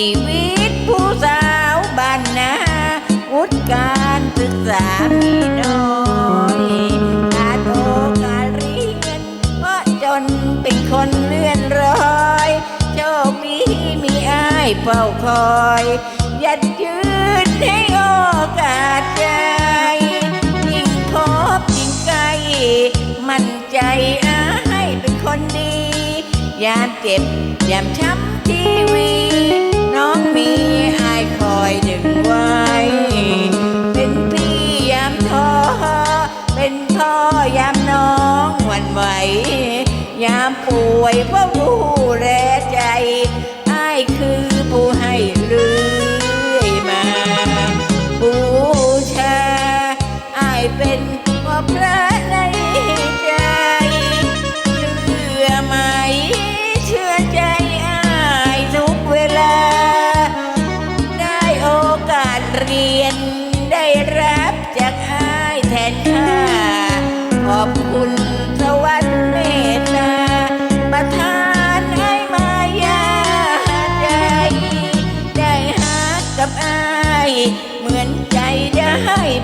ชีวิตผู้สาวบ้านนาวุฒิการศึกษามีน้อยการโอกาสเรียนเพราะจนเป็นคนเลื่อนรอยโชคดีมีอ้ายเฝ้าคอยยัดยืนให้โอกาสใจยิ่งพบยิ่งไกลมั่นใจอ้ายเป็นคนดี ยามเจ็บ ยามช้ำชีวี ยามป่วยเฝ้าดูแลใจอ้ายคือผู้ให้เรื่อยมาบูชาอ้ายเป็นพ่อพระในใจเชื่อไหมเชื่อใจอ้ายทุกเวลา ได้โอกาสเรียน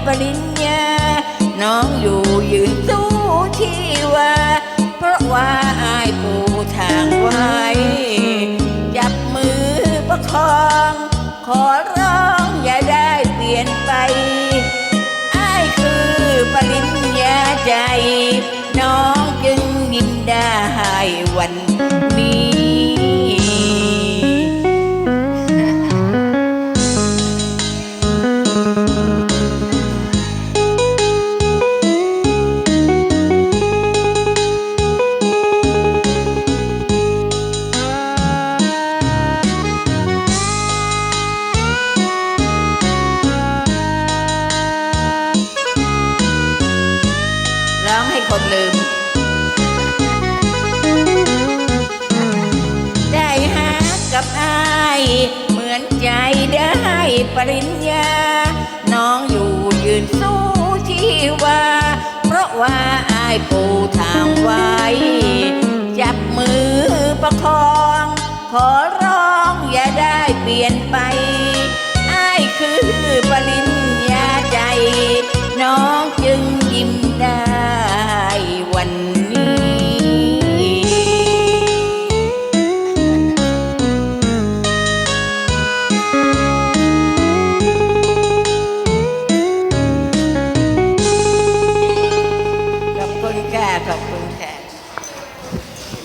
ปริญญา น้องอยู่ยืนสู้ที่ว่า เพราะว่าอายปูทางไว้ จับมือประคอง ขอร้องอย่าได้เปลี่ยนไป อายคือปริญญาใจ คนลืม ได้หากับอาย เหมือนใจได้ปริญญา น้องอยู่ยืนสู้ชีวา เพราะว่าอายปูทางไว้ จับมือประคอง ขอร้องอย่าได้เปลี่ยนไป